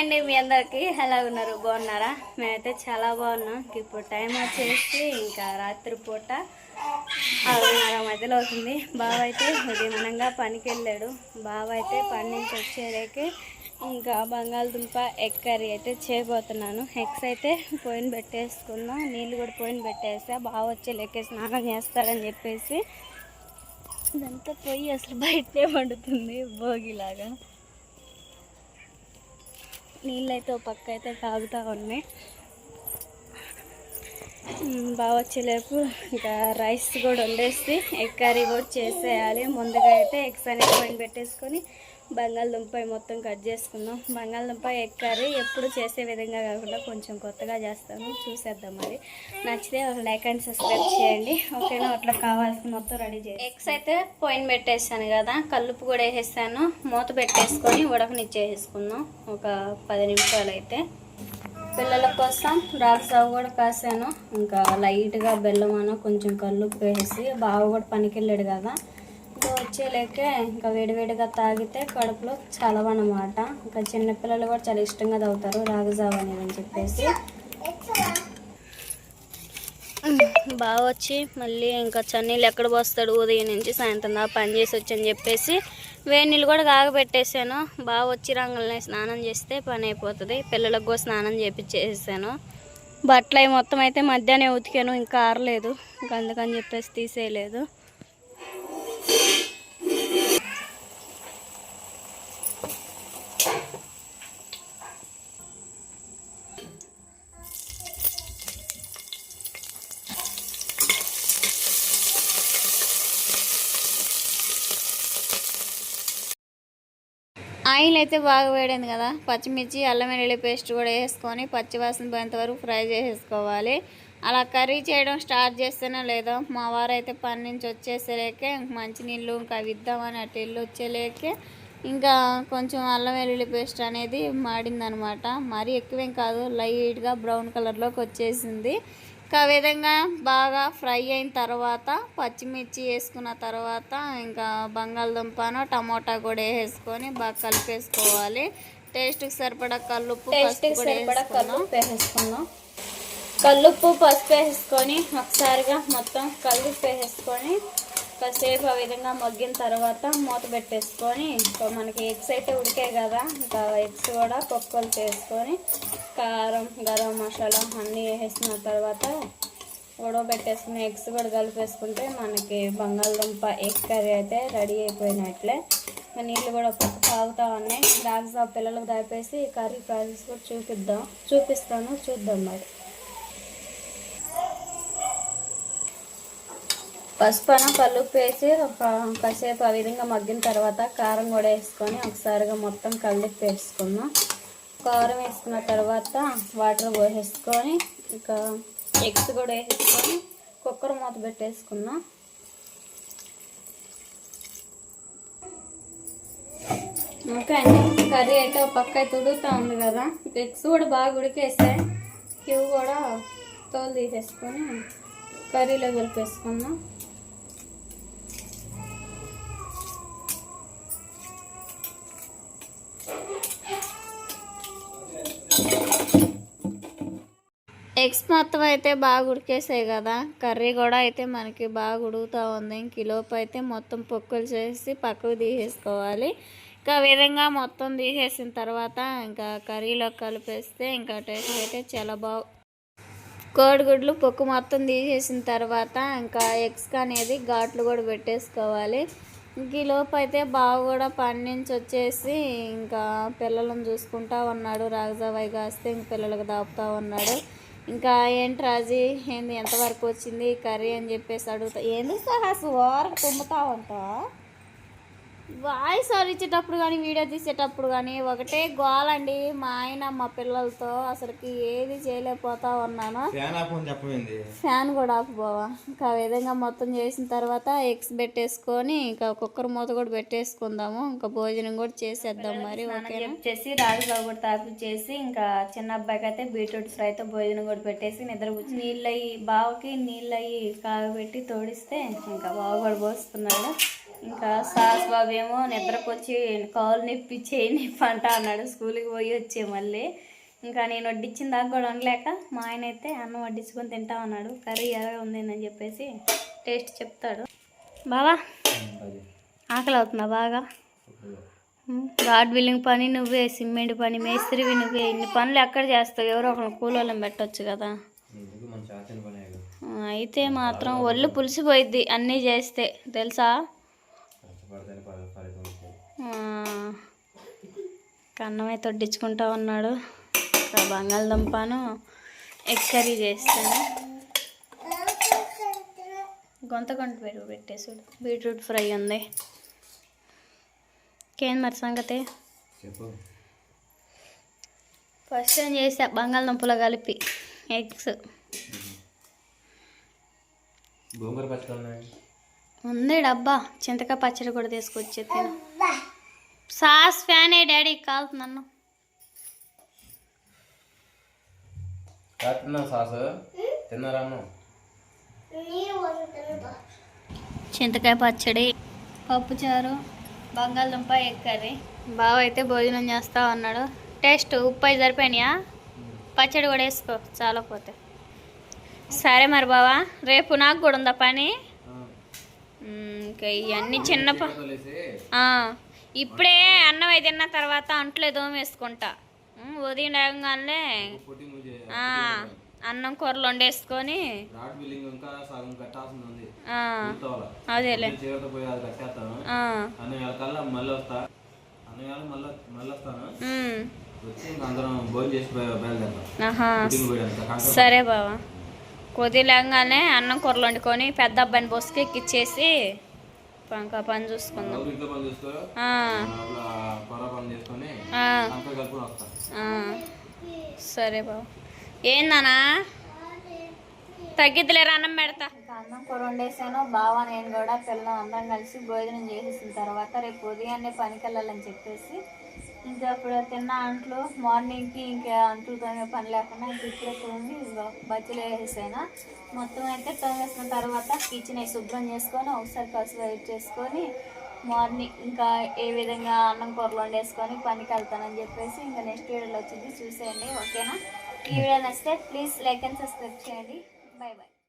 అండి మీ అందరికి. ఎలా ఉన్నారు? బాగున్నారా? మేమైతే చాలా బాగున్నాం. ఇప్పుడు టైం వచ్చేసి ఇంకా రాత్రి పూట ఆరున్నర మధ్యలో అవుతుంది. బావ అయితే ఉదయమనంగా పనికి వెళ్ళాడు బావ అయితే పని నుంచి వచ్చేదాకే ఇంకా బంగాళదుంప ఎగ్ కర్రీ అయితే చేయబోతున్నాను. ఎగ్స్ అయితే పోయిన పెట్టేసుకున్నాం. నీళ్ళు కూడా పోయిన పెట్టేసా. బావ వచ్చి లెక్కే స్నానం చేస్తారని చెప్పేసి. ఇదంతా పోయి అసలు బయటే వండుతుంది. భోగిలాగా. నీళ్ళైతే పక్క అయితే తాగుతూ ఉన్నాయి బాగా వచ్చేలేపు ఇంకా రైస్ కూడా వండేసి ఎగ్ కర్రీ కూడా చేసేయాలి. ముందుగా అయితే ఎగ్స్ అనేది పైన పెట్టేసుకొని బంగాళదుంప మొత్తం కట్ చేసుకుందాం. బంగాళదుంప ఎగ్ కర్రీ ఎప్పుడు చేసే విధంగా కాకుండా కొంచెం కొత్తగా చేస్తాను. చూసేద్దాం మరి. నచ్చితే ఒక లైక్ అండ్ సబ్స్క్రైబ్ చేయండి. ఓకేనా? అట్లా కావాల్సిన మొత్తం రెడీ చేసి. ఎగ్స్ అయితే పోయిన పెట్టేసాను కదా. కల్లుపు కూడా వేసేసాను. మూత పెట్టేసుకొని ఉడకనిచ్చేసుకుందాం. ఒక పది నిమిషాలు అయితే. పిల్లల కోసం రాగి కూడా కాసాను ఇంకా లైట్గా బెల్లం అన్న కొంచెం కళ్ళు వేసి బావ కూడా పనికి వెళ్ళాడు కదా. ఇంకా వచ్చేలేకే ఇంకా వేడివేడిగా తాగితే కడుపులో చలవన్నమాట ఇంకా చిన్నపిల్లలు కూడా చాలా ఇష్టంగా తాగుతారు రాగి అనేది అని చెప్పేసి. బాగా వచ్చి మళ్ళీ ఇంకా చన్నీళ్ళు ఎక్కడ పోస్తాడు ఉదయం నుంచి సాయంత్రం దాకా పని చేసి వచ్చని చెప్పేసి వేడి నీళ్ళు కూడా కాగబెట్టేసాను. బాగా వచ్చి రంగులనే స్నానం చేస్తే పని అయిపోతుంది. పిల్లలకు కూడా స్నానం చేపించేసాను బట్టలు అవి మొత్తం అయితే మధ్యాహ్నం ఉతికాను ఇంకా ఆరలేదు. ఇంకా అందుకని చెప్పేసి తీసేయలేదు. ఆయిల్ అయితే బాగా వేడింది కదా. పచ్చిమిర్చి అల్లం వెల్లుల్లి పేస్ట్ కూడా వేసుకొని పచ్చివాసన పోయేంత వరకు ఫ్రై చేసేసుకోవాలి. అలా కర్రీ చేయడం స్టార్ట్ చేస్తేనే లేదో మా వారు అయితే పని నుంచి వచ్చేసలేకే మంచినీళ్ళు ఇంకా విద్దామని అటు ఇల్లు వచ్చేలేకే ఇంకా కొంచెం అల్లం వెల్లుల్లి పేస్ట్ అనేది మాడిందనమాట. మరీ ఎక్కువేం కాదు లైట్గా బ్రౌన్ కలర్లోకి వచ్చేసింది. ఇంకా విధంగా బాగా ఫ్రై అయిన తర్వాత పచ్చిమిర్చి వేసుకున్న తర్వాత ఇంకా బంగాళదుంపను టమోటా కూడా వేసుకొని బాగా కలిపేసుకోవాలి టేస్ట్కి సరిపడా కల్లుప్పు వేసుకున్నాం. కల్లుప్పు పసుపు వేసుకొని ఒకసారిగా మొత్తం కలిపి వేసేసుకొని కాసేపు ఆ విధంగా మగ్గిన తర్వాత మూత పెట్టేసుకొని ఇంకా మనకి ఎగ్స్ అయితే ఉడికాయి కదా ఇంకా ఎగ్స్ కూడా పప్పులు చేసుకొని కారం గరం మసాలా అన్నీ వేసేసిన తర్వాత ఉడకబెట్టేసుకుని ఎగ్స్ కూడా కలిపేసుకుంటే మనకి బంగాళదుంప ఎగ్ కర్రీ అయితే రెడీ అయిపోయినట్లే. నీళ్ళు కూడా పక్క తాగుతా ఉన్నాయి. రాగ్జా పిల్లలకు దాపేసి కర్రీ ప్రాసెస్ కూడా చూపిద్దాం. చూపిస్తాను చూద్దాం మరి. పసుపన కల్లుప్పు వేసి ఒక కాసేపు ఆ విధంగా మగ్గిన తర్వాత కారం కూడా వేసుకొని ఒకసారిగా మొత్తం కలిపి వేసుకుందాం కారం వేసుకున్న తర్వాత వాటర్ పోసేసుకొని ఇంకా ఎగ్స్ కూడా వేసేసుకొని కుక్కర్ మూత పెట్టేసుకున్నాం ఓకే అండి కర్రీ అయితే ఒక పక్క అయితే ఉంది కదా. ఎగ్స్ కూడా బాగా ఉడికేసాయి. ఇవి కూడా తోలు తీసేసుకొని కర్రీలో కలిపేసుకుందాం. ఎగ్స్ మొత్తం అయితే బాగా ఉడికేసాయి కదా. కర్రీ కూడా అయితే మనకి బాగా ఉడుకుతూ ఉంది. కిలోపు అయితే మొత్తం పొక్కులు చేసి పక్కకు తీసేసుకోవాలి. ఇంకా విధంగా మొత్తం తీసేసిన తర్వాత ఇంకా కర్రీలో కలిపేస్తే ఇంకా టేస్ట్ అయితే చాలా బాగు కోడిగుడ్లు పొక్కు మొత్తం తీసేసిన తర్వాత ఇంకా ఎగ్స్ అనేది ఘాట్లు కూడా పెట్టేసుకోవాలి. ఇంక ఈ అయితే బావ కూడా పని నుంచి వచ్చేసి ఇంకా పిల్లలను చూసుకుంటా ఉన్నాడు. రాగజావాయి కాస్తే ఇంక పిల్లలకు దాపుతూ ఉన్నాడు. ఇంకా ఏంటి రాజీ? ఏంది? ఎంతవరకు వచ్చింది? కర్రీ అని చెప్పేసి అడుగుతా. ఏంది సహాస్ ఓరకు తుమ్ముతావంతా వాయిస్ అరిచేటప్పుడు కానీ వీడియో తీసేటప్పుడు కానీ ఒకటే గోలండి మా ఆయన మా పిల్లలతో. అసలుకి ఏది చేయలేకపోతా ఉన్నాను. ఫ్యాన్ కూడా ఆపుకోవా ఇంకా ఆ విధంగా మొత్తం చేసిన తర్వాత ఎగ్స్ పెట్టేసుకొని ఇంకా కుక్కర్ మూత కూడా పెట్టేసుకుందాము. ఇంకా భోజనం కూడా చేసేద్దాం మరి చేసి సాగు కూడా తాపించేసి ఇంకా చిన్న అబ్బాయికి అయితే బీట్రూట్ ఫ్రైతో భోజనం కూడా పెట్టేసి నిద్ర కూర్చొని నీళ్ళు అయ్యి బావకి నీళ్ళు అయ్యి కాగబెట్టి తోడిస్తే ఇంకా బావ కూడా పోస్తున్నాడు. ఇంకా సాస్ బాబు ఏమో నిద్రకొచ్చి కాలు నొప్పి చేయి నొప్పి అంట అన్నాడు. స్కూల్కి పోయి వచ్చే మళ్ళీ. ఇంకా నేను వడ్డించిన దాకా కూడా ఉండలేక మా ఆయన అయితే అన్నం వడ్డించుకొని తింటా ఉన్నాడు కర్రీ ఎలాగ ఉందని చెప్పేసి టేస్ట్ చెప్తాడు. బావా ఆకలి అవుతుందా బాగా? గాడ్ బిల్లింగ్ పని నువ్వే సిమెంట్ పని మేస్త్రివి నువ్వే. ఇన్ని పనులు ఎక్కడ చేస్తావు? ఎవరో ఒకరిని కూలోళ్ళని పెట్టొచ్చు కదా. అయితే మాత్రం ఒళ్ళు పులిసిపోయిద్ది అన్నీ చేస్తే. తెలుసా? కన్నమే తొడ్డించుకుంటా ఉన్నాడు. ఇంకా బంగాళదుంపను ఎగ్ కర్రీ చేస్తాను. గొంత గొంత పెరుగు పెట్టేసాడు బీట్రూట్ ఫ్రై ఉంది. ఇంకేం మరి సంగతి? ఫస్ట్ టైం చేసా? బంగాళదుంపలో కలిపి ఎగ్స్. ఉంది? డబ్బా. చింతకాయ పచ్చడి కూడా తీసుకొచ్చి తిను సాస్ ఫ్యాన్ ఏ డాడీ కాలుతుంది నన్ను. తిన్నా సాసు? చింతకాయ పచ్చడి పప్పుచారు బంగాళదుంప ఎగ్ కర్రీ. బావ అయితే భోజనం చేస్తా ఉన్నాడు. టేస్ట్ ఉప్పు అయి సరిపోయినాయా? పచ్చడి కూడా వేసుకో చాలా పోతే సరే మరి బావా రేపు నాకు కూడా ఉందా పని? ఇంకా ఇవన్నీ చిన్న ఇప్పుడే అన్నం అయి తిన్న తర్వాత అంట్లో దోమేసుకుంటా ఉదయం లేవగానే అన్నం కూరలు వండేసుకొని అదేలే. సరే బావా. కొద్ది లేగానే అన్నం కూరలు వండుకొని పెద్ద అబ్బాయిని బొసుకు ఎక్కిచ్చేసి ఇంకా పని చూసుకుందాం. సరే బావ ఏందనా తగ్గిద్దిలేరా అన్నం పెడతా. అన్నం కూర వండేసాను. బావ నేను కూడా పిల్లలు అందరం కలిసి భోజనం చేసేసిన తర్వాత రేపు ఉదయాన్నే పనికి వెళ్ళాలని చెప్పేసి ఇంకా అప్పుడు తిన్న అంట్లు మార్నింగ్కి ఇంకా అంట్లు పని లేకుండా ఇంక ఇప్పుడే తోమి బజ్జీలు వేసేసాను. మొత్తం అయితే తోమేసిన తర్వాత కిచెన్ అయి శుభ్రం చేసుకొని ఒకసారి కసు వెయిట్ చేసుకొని మార్నింగ్ ఇంకా ఏ విధంగా అన్నం కూరలు వండేసుకొని పనికి వెళ్తానని చెప్పేసి ఇంకా నెక్స్ట్ వీడియోలో వచ్చింది. చూసేయండి ఓకేనా? ఈ వీడియో నచ్చితే ప్లీజ్ లైక్ అండ్ సబ్స్క్రైబ్ చేయండి. Bye bye